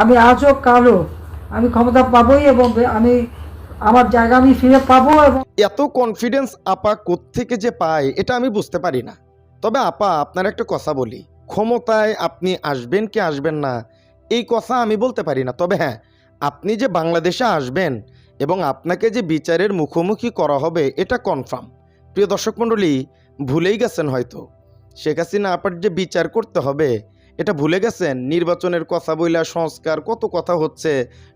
আমি আজও কালও আমি ক্ষমতা পাবোই এবং আমি আমার জায়গা আমি ফিরে পাবো এবং এত কনফিডেন্স আপা কোত্থেকে যে পায়, এটা আমি বুঝতে পারি না। তবে আপা, আপনার একটা কথা বলি। ক্ষমতায় আপনি আসবেন কি আসবেন না, এই কথা আমি বলতে পারি না। তবে হ্যাঁ আপনি যে বাংলাদেশে আসবেন এবং আপনাকে যে বিচারের মুখোমুখি করা হবে, এটা কনফার্ম প্রিয় দর্শক মণ্ডলী, ভুলেই গেছেন হয়তো। শেখ হাসিনা আপার যে বিচার করতে হবে এটা ভুলে গেছেন? নির্বাচনের কথা বইলা সংস্কার, কত কথা হচ্ছে?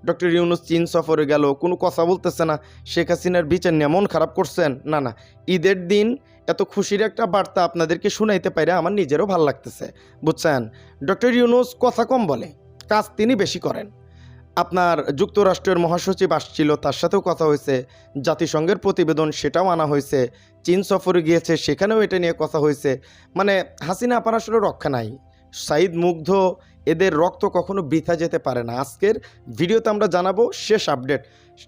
ডক্টর ইউনুস চীন সফরে গেল, কোনো কথা বলতেছে না। শেখ হাসিনার বিচার নিয়ে মন খারাপ করছেন? না না। ঈদের দিন এত খুশির একটা বার্তা আপনাদেরকে শুনাইতে পারে আমার নিজেরও ভালো লাগতেছে, বুঝছেন? ডক্টর ইউনুস কথা কম বলে, কাজ তিনি বেশি করেন। আপনার যুক্তরাষ্ট্রের মহাসচিব আসছিল, তার সাথেও কথা হয়েছে। জাতিসংঘের প্রতিবেদন সেটাও আনা হয়েছে। চীন সফরে গিয়েছে, সেখানেও এটা নিয়ে কথা হয়েছে। মানে হাসিনা আপার আসলে রক্ষা নাই। সাইদ মুগ্ধ, এদের রক্ত কখনো বৃথা যেতে পারে না। আজকের ভিডিওতে আমরা জানাব শেষ আপডেট।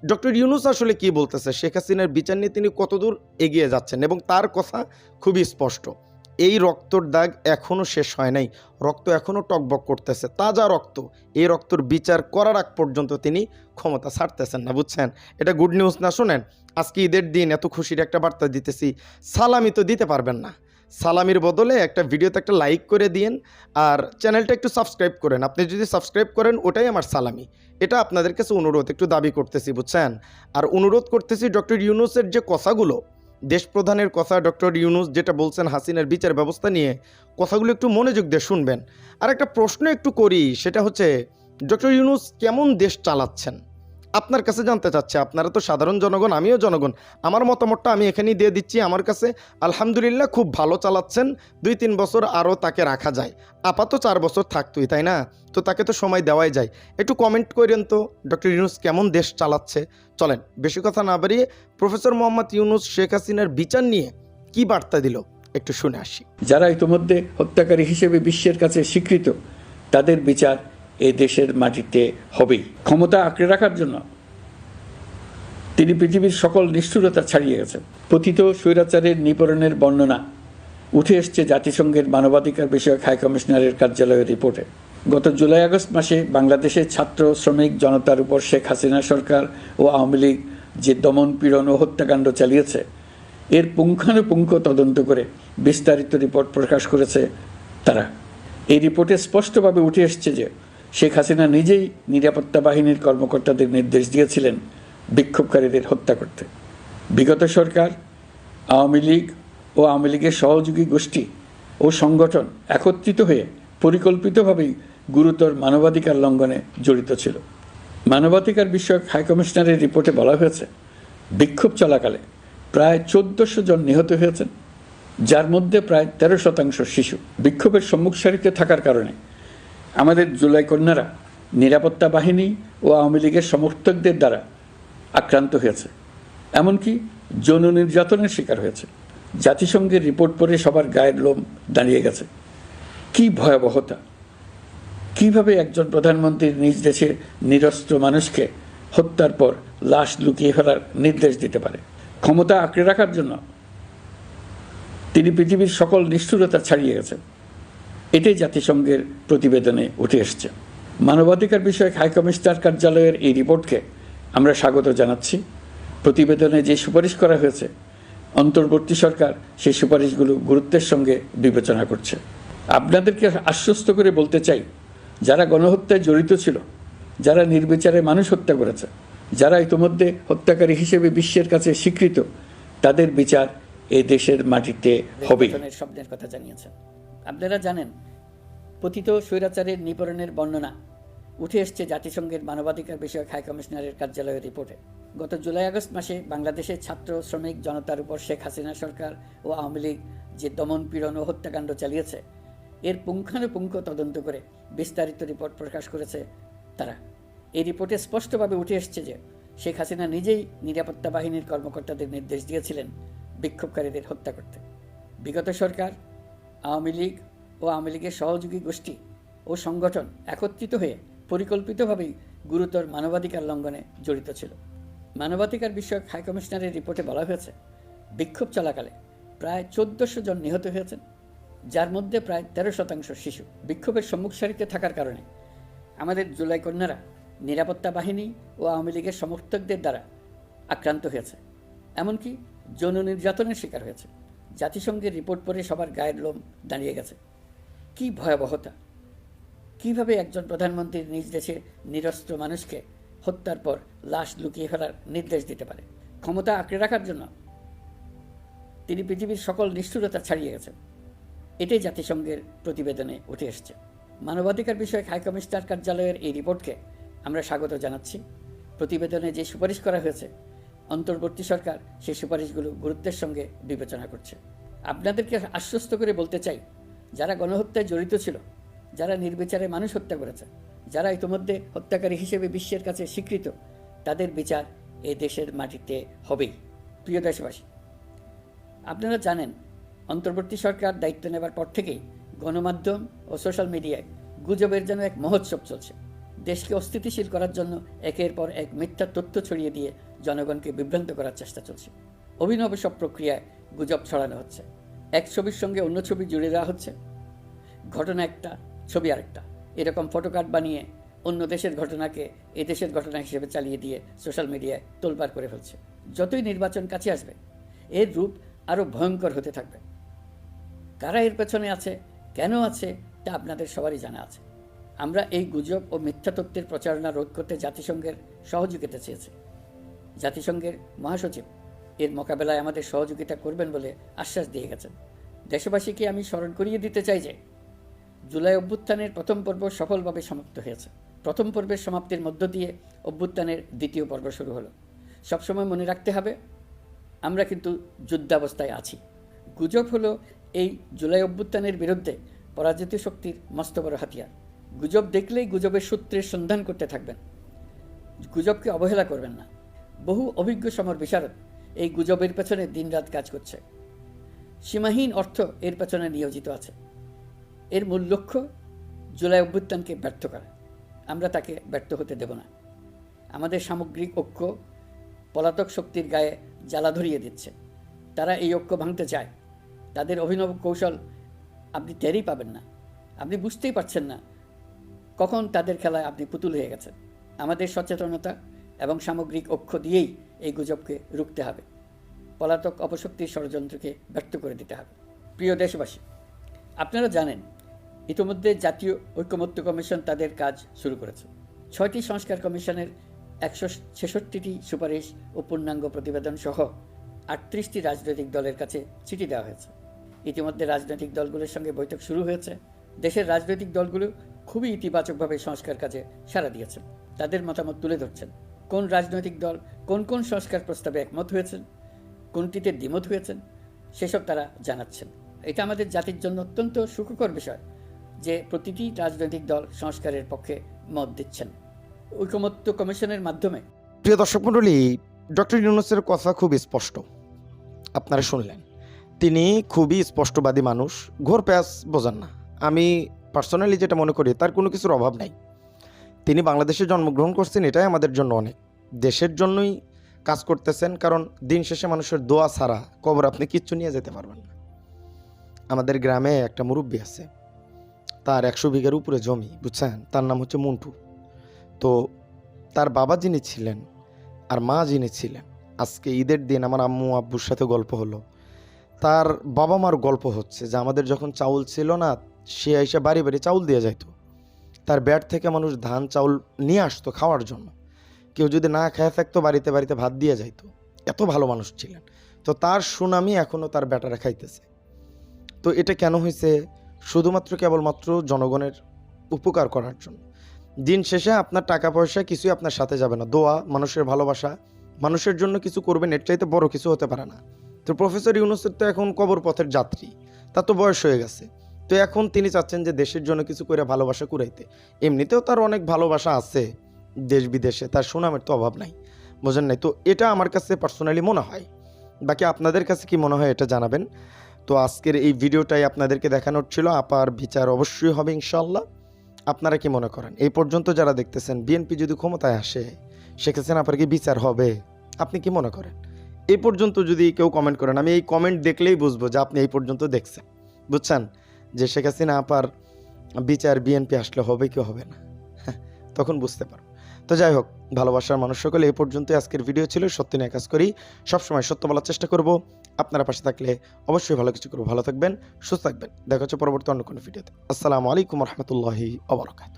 ডক্টর ইউনুস আসলে কি বলতেছে? শেখ হাসিনার বিচার নিয়ে তিনি কতদূর এগিয়ে যাচ্ছেন এবং তার কথা খুবই স্পষ্ট। এই রক্তর দাগ এখনও শেষ হয় নাই। রক্ত এখনও টকবক করতেছে। তাজা রক্ত। এই রক্তর বিচার করার আগ পর্যন্ত তিনি ক্ষমতা ছাড়তেছেন না, বুঝছেন? এটা গুড নিউজ না, শোনেন? আজকে ঈদের দিন, এত খুশির একটা বার্তা দিতেছি। সালামি তো দিতে পারবেন না। সালামির বদলে একটা ভিডিওতে একটা লাইক করে দিন আর চ্যানেলটা একটু সাবস্ক্রাইব করেন। আপনি যদি সাবস্ক্রাইব করেন, ওটাই আমার সালামি। এটা আপনাদের কাছে অনুরোধ, একটু দাবি করতেছি, বুঝছেন? আর অনুরোধ করতেছি ডক্টর ইউনুসের যে কথাগুলো দেশপ্রধানের কথা, ডক্টর ইউনুস যেটা বলছেন হাসিনার বিচার ব্যবস্থা নিয়ে, কথাগুলো একটু মনোযোগ দিয়ে শুনবেন। আর একটা প্রশ্ন একটু করি, সেটা হচ্ছে, ডক্টর ইউনুস কেমন দেশ চালাচ্ছেন? আপনার কাছে জানতে চাচ্ছে, আপনারা তো সাধারণ জনগণ, আমিও জনগণ। আমার মতামতটা আমি এখানেই দিয়ে দিচ্ছি আমার কাছে। আলহামদুলিল্লাহ খুব ভালো চালাচ্ছেন, দুই তিন বছর আরও তাকে রাখা যায়। আপাতত চার বছর থাকতোই, তাই না? তো তাকে তো সময় দেওয়াই যায়। একটু কমেন্ট করেন তো ডক্টর ইউনুস কেমন দেশ চালাচ্ছে? চলেন, বেশি কথা না বাড়িয়ে প্রফেসর মোহাম্মদ ইউনুস, শেখ হাসিনার বিচার নিয়ে কি বার্তা দিল? একটু শুনে আসি। যারা ইতোমধ্যে হত্যাকারী হিসেবে বিশ্বের কাছে স্বীকৃত, তাদের বিচার এ দেশের মাটিতে হবেই। ক্ষমতা আঁকড়ে রাখার জন্য তিনি পৃথিবীর সকল নিষ্ঠুরতা ছাড়িয়ে গেছেন। পতিত স্বৈরাচারের নিপরণের বর্ণনা উঠে এসছে জাতিসংঘের মানবাধিকার বিষয়ক হাই কমিশনারের কার্যালয়ের রিপোর্টে। গত জুলাই আগস্ট মাসে বাংলাদেশের ছাত্র, শ্রমিক, জনতার উপর শেখ হাসিনা সরকার ও আওয়ামী লীগ যে দমন পীড়ন ও হত্যাকাণ্ড চালিয়েছে, এর পুঙ্খানুপুঙ্খ তদন্ত করে বিস্তারিত রিপোর্ট প্রকাশ করেছে তারা। এই রিপোর্টে স্পষ্টভাবে উঠে এসছে যে শেখ হাসিনা নিজেই নিরাপত্তা বাহিনীর কর্মকর্তাদের নির্দেশ দিয়েছিলেন। বিক্ষোভকারীদের হত্যা করতে। বিগত সরকার, আওয়ামী লীগ ও আওয়ামী লীগের সহযোগী গোষ্ঠী ও সংগঠন একত্রিত হয়ে পরিকল্পিতভাবেই গুরুতর মানবাধিকার লঙ্ঘনে জড়িত ছিল। মানবাধিকার বিষয়ক হাইকমিশনারের রিপোর্টে বলা হয়েছে, বিক্ষোভ চলাকালে প্রায় চোদ্দশো জন নিহত হয়েছেন, যার মধ্যে প্রায় তেরো শতাংশ শিশু। বিক্ষোভের সম্মুখ সারিতে থাকার কারণে আমাদের জুলাই কন্যারা নিরাপত্তা বাহিনী ও আওয়ামী লীগের সমর্থকদের দ্বারা আক্রান্ত হয়েছে। এমনকি যৌন নির্যাতনের শিকার হয়েছে। জাতিসংঘের রিপোর্ট পড়ে সবার গায়ের লোম দাঁড়িয়ে গেছে। কি ভয়াবহতা! কীভাবে একজন প্রধানমন্ত্রী নিজ দেশের নিরস্ত্র মানুষকে হত্যার পর লাশ লুকিয়ে ফেলার নির্দেশ দিতে পারে? ক্ষমতা আঁকড়ে রাখার জন্য তিনি পৃথিবীর সকল নিষ্ঠুরতা ছাড়িয়ে গেছেন। এটাই জাতিসংঘের প্রতিবেদনে উঠে এসছে। মানবাধিকার বিষয়ক হাইকমিশনার কার্যালয়ের এই রিপোর্টকে আমরা স্বাগত জানাচ্ছি। প্রতিবেদনে যে সুপারিশ করা হয়েছে, অন্তর্বর্তী সরকার সেই সুপারিশগুলো গুরুত্বের সঙ্গে বিবেচনা করছে। আপনাদেরকে আশ্বস্ত করে বলতে চাই, যারা গণহত্যায় জড়িত ছিল, যারা নির্বিচারে মানুষ হত্যা করেছে, যারা ইতোমধ্যে হত্যাকারী হিসেবে বিশ্বের কাছে স্বীকৃত, তাদের বিচার এ দেশের মাটিতে হবে স্বপ্নের কথা জানিয়েছেন আপনারা জানেন পতিত স্বৈরাচারের নিপরণের বর্ণনা উঠে এসছে জাতিসংঘের মানবাধিকার বিষয়ক হাই কমিশনারের কার্যালয়ের রিপোর্টে। গত জুলাই আগস্ট মাসে বাংলাদেশের ছাত্র, শ্রমিক, জনতার উপর শেখ হাসিনা সরকার ও আওয়ামী লীগ যে দমন পীড়ন ও হত্যাকাণ্ড চালিয়েছে, এর পুঙ্খানুপুঙ্খ তদন্ত করে বিস্তারিত রিপোর্ট প্রকাশ করেছে তারা। এই রিপোর্টে স্পষ্টভাবে উঠে এসছে যে, শেখ হাসিনা নিজেই নিরাপত্তা বাহিনীর কর্মকর্তাদের নির্দেশ দিয়েছিলেন বিক্ষোভকারীদের হত্যা করতে। বিগত সরকার, আওয়ামী লীগ ও আওয়ামী লীগের সহযোগী গোষ্ঠী ও সংগঠন একত্রিত হয়ে পরিকল্পিতভাবেই গুরুতর মানবাধিকার লঙ্ঘনে জড়িত ছিল। মানবাধিকার বিষয়ক হাইকমিশনারের রিপোর্টে বলা হয়েছে, বিক্ষোভ চলাকালে প্রায় চোদ্দশো জন নিহত হয়েছেন, যার মধ্যে প্রায় তেরো শতাংশ শিশু। বিক্ষোভের সম্মুখ সারিতে থাকার কারণে আমাদের জুলাই কন্যারা নিরাপত্তা বাহিনী ও আওয়ামী লীগের সমর্থকদের দ্বারা আক্রান্ত হয়েছে, এমনকি যৌন নির্যাতনের শিকার হয়েছে। জাতিসংঘের রিপোর্ট পড়ে সবার গায়ের লোম দাঁড়িয়ে গেছে। কি ভয়াবহতা! কীভাবে একজন প্রধানমন্ত্রী নিজ দেশে নিরস্ত্র মানুষকে হত্যার পর লাশ লুকিয়ে ফেলার নির্দেশ দিতে পারে? ক্ষমতা আঁকড়ে রাখার জন্য তিনি পৃথিবীর সকল নিষ্ঠুরতা ছাড়িয়ে গেছেন। এটাই জাতিসংঘের প্রতিবেদনে উঠে এসেছে। মানবাধিকার বিষয়ক হাইকমিশনার কার্যালয়ের এই রিপোর্টকে আমরা স্বাগত জানাচ্ছি। প্রতিবেদনে যে সুপারিশ করা হয়েছে, অন্তর্বর্তী সরকার সেই সুপারিশগুলো গুরুত্বের সঙ্গে বিবেচনা করছে। আপনাদেরকে আশ্বস্ত করে বলতে চাই, যারা গণহত্যায় জড়িত ছিল যারা নির্বিচারে মানুষ হত্যা করেছে, যারা ইতিমধ্যে হত্যাকারী হিসেবে বিশ্বের কাছে স্বীকৃত, তাদের বিচার এ দেশের মাটিতে হবেই। প্রিয় দেশবাসী, আপনারা জানেন, অন্তর্বর্তী সরকার দায়িত্ব নেবার পর থেকেই গণমাধ্যম ও সোশ্যাল মিডিয়ায় গুজবের যেন এক মহোৎসব চলছে। দেশকে অস্থিতিশীল করার জন্য একের পর এক মিথ্যা তথ্য ছড়িয়ে দিয়ে জনগণকে বিভ্রান্ত করার চেষ্টা চলছে। অভিনব সব প্রক্রিয়ায় গুজব ছড়ানো হচ্ছে। এক ছবির সঙ্গে অন্য ছবি জুড়ে দেওয়া হচ্ছে। ঘটনা একটা ছবি আরেকটা। এরকম ফটোকার্ড বানিয়ে অন্য দেশের ঘটনাকে এ দেশের ঘটনা হিসেবে চালিয়ে দিয়ে সোশ্যাল মিডিয়ায় তোলপাড় করে ফেলছে। যতই নির্বাচন কাছে আসবে, এর রূপ আরও ভয়ঙ্কর হতে থাকবে। কারা এর পেছনে আছে, কেন আছে, তা আপনাদের সবারই জানা আছে। আমরা এই গুজব ও মিথ্যা তথ্যের প্রচারণা রোধ করতে জাতিসংঘের সহযোগিতা চেয়েছি। জাতিসংঘের মহাসচিব এর মোকাবেলায় আমাদের সহযোগিতা করবেন বলে আশ্বাস দিয়ে গেছেন। দেশবাসীকে আমি স্মরণ করিয়ে দিতে চাই যে জুলাই অভ্যুত্থানের প্রথম পর্ব সফলভাবে সমাপ্ত হয়েছে। প্রথম পর্বের সমাপ্তির মধ্য দিয়ে অভ্যুত্থানের দ্বিতীয় পর্ব শুরু হলো। সবসময় মনে রাখতে হবে, আমরা কিন্তু যুদ্ধাবস্থায় আছি। গুজব হলো এই জুলাই অভ্যুত্থানের বিরুদ্ধে পরাজিত শক্তির মস্ত বড় হাতিয়ার। গুজব দেখলেই গুজবের সূত্রের সন্ধান করতে থাকবেন। গুজবকে অবহেলা করবেন না। বহু অভিজ্ঞ সমর বিশারদ এই গুজবের পেছনে দিনরাত কাজ করছে। সীমাহীন অর্থ এর পেছনে নিয়োজিত আছে। এর মূল লক্ষ্য জুলাই অভ্যুত্থানকে ব্যর্থ করা। আমরা তাকে ব্যর্থ হতে দেব না। আমাদের সামগ্রিক ঐক্য পলাতক শক্তির গায়ে জ্বালা ধরিয়ে দিচ্ছে। তারা এই ঐক্য ভাঙতে চায়। তাদের অভিনব কৌশল আপনি টেরই পাবেন না। আপনি বুঝতেই পারছেন না কখন তাদের খেলায় আপনি পুতুল হয়ে গেছেন। আমাদের সচেতনতা এবং সামগ্রিক ঐক্য দিয়েই এই গুজবকে রুখতে হবে। পলাতক অপশক্তির ষড়যন্ত্রকে ব্যর্থ করে দিতে হবে। প্রিয় দেশবাসী, আপনারা জানেন ইতিমধ্যে জাতীয় ঐক্যমত্য কমিশন তাদের কাজ শুরু করেছে। ছয়টি সংস্কার কমিশনের একশো ছেষট্টিটি সুপারিশ ও পূর্ণাঙ্গ প্রতিবেদন সহ আটত্রিশটি রাজনৈতিক দলের কাছে চিঠি দেওয়া হয়েছে। ইতিমধ্যে রাজনৈতিক দলগুলোর সঙ্গে বৈঠক শুরু হয়েছে। দেশের রাজনৈতিক দলগুলো খুবই ইতিবাচকভাবে সংস্কার কাজে সাড়া দিয়েছেন তাদের মতামত তুলে ধরছেন। কোন রাজনৈতিক দল কোন কোন সংস্কার প্রস্তাবে একমত হয়েছেন? কোনটিতে দ্বিমত হয়েছেন? সেসব তারা জানাচ্ছেন। এটা আমাদের জাতির জন্য অত্যন্ত সুখকর বিষয়। যে প্রতিটি রাজনৈতিক দল সংস্কারের পক্ষে মত দিচ্ছেন। ঐকমত্য কমিশনের মাধ্যমে। প্রিয় দর্শক মণ্ডলী, ডক্টর ইউনুসের কথা খুব স্পষ্ট। আপনারা শুনলেন। তিনি খুবই স্পষ্টবাদী মানুষ, ঘোর প্যাস বোঝান না। আমি পার্সোনালি যেটা মনে করি, তার কোনো কিছুর অভাব নাই। তিনি বাংলাদেশে জন্মগ্রহণ করছেন, এটাই আমাদের জন্য অনেক। দেশের জন্যই কাজ করতেছেন, কারণ দিন শেষে মানুষের দোয়া ছাড়া কবর আপনি কিচ্ছু নিয়ে যেতে পারবেন না। আমাদের গ্রামে একটা মুরব্বী আছে তার একশো বিঘার উপরে জমি, বুঝছেন? তার নাম হচ্ছে মন্টু। তো তার বাবা যিনি ছিলেন আর মা যিনি ছিলেন, আজকে ঈদের দিন আমার আম্মু আব্বুর সাথে গল্প হলো। তার বাবা মার গল্প হচ্ছে যে আমাদের যখন চাউল ছিল না, সে এসে বাড়ি বাড়ি চাউল দিয়ে যাইত। তার ব্যাট থেকে মানুষ ধান, চাউল নিয়ে আসতো খাওয়ার জন্য। কেউ যদি না খেয়ে থাকতো, বাড়িতে বাড়িতে ভাত দিয়ে যাইতো। এত ভালো মানুষ ছিলেন। তো তার সুনামি এখনও তার ব্যাটারা খাইতেছে। তো এটা কেন হয়েছে শুধুমাত্র কেবলমাত্র জনগণের উপকার করার জন্য। দিন শেষে আপনার টাকা পয়সা কিছুই আপনার সাথে যাবে না। দোয়া, মানুষের ভালোবাসা, মানুষের জন্য কিছু করবেন, এর চাইতে বড় কিছু হতে পারে না। তো প্রফেসর ইউনুসের তো এখন কবর পথের যাত্রী। তার তো বয়স হয়ে গেছে। তো এখন তিনি চাচ্ছেন যে দেশের জন্য কিছু করে ভালোবাসা কুড়াইতে। এমনিতেও তার অনেক ভালোবাসা আছে দেশ বিদেশে তার সুনামের তো অভাব নাই। বোঝেন নাই? তো এটা আমার কাছে পার্সোনালি মনে হয়। বাকি আপনাদের কাছে কি মনে হয় এটা জানাবেন? তো আজকের এই ভিডিওটাই আপনাদেরকে দেখানোর ছিল। আপার বিচার অবশ্যই হবে ইনশাল্লাহ আপনারা কি মনে করেন? এই পর্যন্ত যারা দেখতেছেন, বিএনপি যদি ক্ষমতায় আসে শেখ হাসিনা আপার কি বিচার হবে? আপনি কি মনে করেন? এই পর্যন্ত যদি কেউ কমেন্ট করেন, আমি এই কমেন্ট দেখলেই বুঝব যে আপনি এই পর্যন্ত দেখছেন। বুঝছেন? যে শেখ হাসিনা আপার বিচার বিএনপি আসলে হবে কি হবে না? তখন বুঝতে পারো তো যাই হোক, ভালোবাসার মানুষ সকলে এ পর্যন্ত আজকের ভিডিও ছিল। সত্যি নিয়ে কাজ করি, সবসময় সত্য বলার চেষ্টা করব। আপনারা পাশে থাকলে অবশ্যই ভালো কিছু করব। ভালো থাকবেন, সুস্থ থাকবেন। দেখা হচ্ছে পরবর্তী অন্য কোনো ভিডিওতে আসসালামু আলাইকুম রহমতুল্লাহি আবরকাত